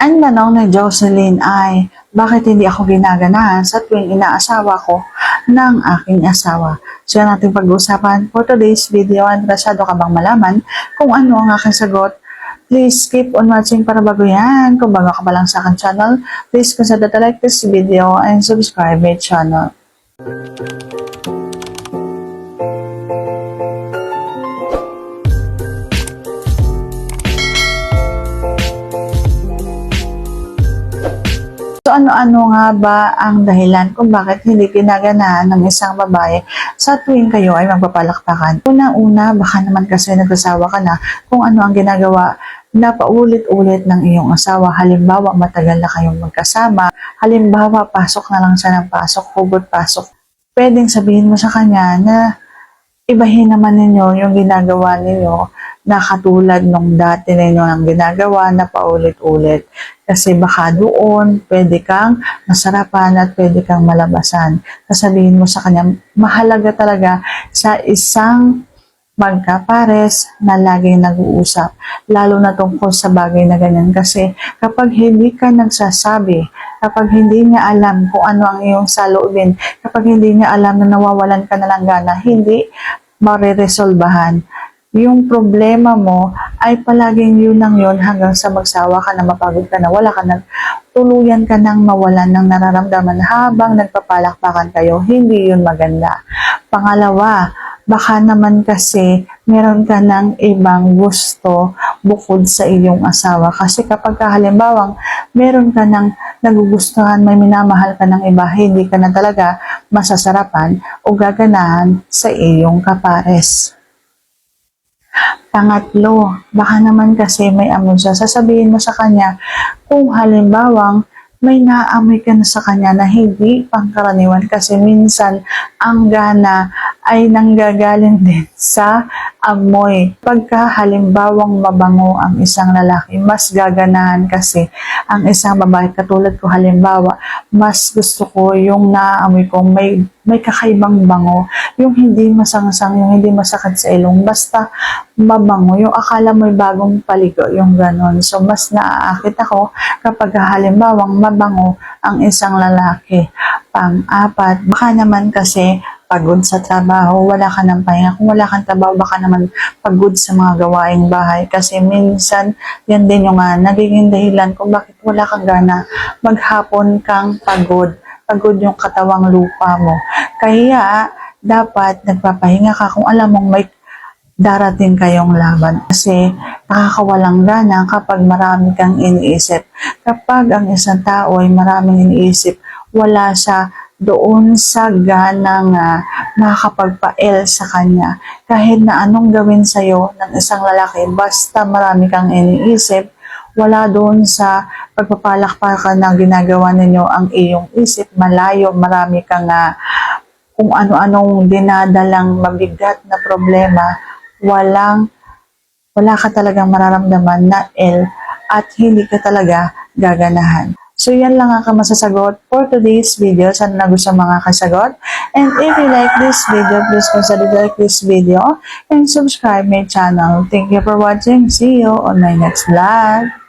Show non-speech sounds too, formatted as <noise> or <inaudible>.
Ang tanong ni Jocelyn ay, bakit hindi ako ginaganahan sa tuwing inaasawa ko ng aking asawa? So yan ating pag-uusapan for today's video. Interesado ka bang malaman kung ano ang aking sagot? Please keep on watching para bago yan. Kung bago ka pa lang sa aking channel, please consider to like this video and subscribe my channel. So ano-ano nga ba ang dahilan kung bakit hindi ginaganahan ng isang babae sa tuwing kayo ay magpapalakpakan? Una-una, baka naman kasi nagsasawa ka na kung ano ang ginagawa na paulit-ulit ng iyong asawa. Halimbawa, matagal na kayong magkasama. Halimbawa, pasok na lang siya ng pasok, hugot pasok. Pwedeng sabihin mo sa kanya na ibahin naman ninyo yung ginagawa ninyo na katulad nung dati ninyo ang ginagawa na paulit-ulit. Kasi baka doon, pwede kang masarapan at pwede kang malabasan. Sasabihin mo sa kanya, mahalaga talaga sa isang magkapares na laging nag-uusap. Lalo na tungkol sa bagay na ganyan. Kasi kapag hindi ka nagsasabi, kapag hindi niya alam kung ano ang iyong saloobin, kapag hindi niya alam na nawawalan ka na lang gana, hindi mariresolbahan yung problema mo ay palaging yun lang yun hanggang sa magsawa ka na mapagod ka na wala ka na tuluyan ka nang mawalan ng nararamdaman habang nagpapalakpakan kayo. Hindi yun maganda. Pangalawa baka naman kasi meron ka ng ibang gusto bukod sa iyong asawa. Kasi kapag ka halimbawang meron ka ng nagugustuhan may minamahal ka ng iba hindi ka na talaga masasarapan o gaganahan sa iyong kapares Pangatlo, baka naman kasi may amoy siya. Sasabihin mo sa kanya, kung halimbawang may naamoy ka na sa kanya na hindi pangkaraniwan kasi minsan ang gana ay nanggagaling <laughs> din sa amoy. Pagka halimbawang mabango ang isang lalaki, mas gaganahan kasi ang isang babae. Katulad ko halimbawa, mas gusto ko yung naamoy ko may, may kakaibang bango. Yung hindi masangsang, yung hindi masakit sa ilong. Basta mabango. Yung akala mo'y bagong paligo, yung ganon. So, mas naaakit ako kapag halimbawang mabango ang isang lalaki. Pang-apat, baka naman kasi pagod sa trabaho, wala ka ng pahinga. Kung wala kang trabaho, baka naman pagod sa mga gawaing bahay. Kasi minsan, yan din yung uh, nagiging dahilan kung bakit wala kang gana. Maghapon kang pagod. Pagod yung katawang lupa mo. Kaya, dapat nagpapahinga ka kung alam mong may darating kayong laban. Kasi nakakawalang gana kapag marami kang iniisip. Kapag ang isang tao ay maraming iniisip, wala siya doon sa ganang uh, makakapagpa-L sa kanya. Kahit na anong gawin sa'yo ng isang lalaki, basta marami kang iniisip, wala doon sa pagpapalakpakan na ginagawa ninyo ang iyong isip, malayo, marami kang uh, kung ano-anong dinadalang mabigat na problema, walang, wala ka talagang mararamdaman na L at hindi ka talaga gaganahan. So, yan lang ang masasagot for today's video. Sana nagustuhan mga kasagot. And if you like this video, please consider like this video and subscribe my channel. Thank you for watching. See you on my next vlog.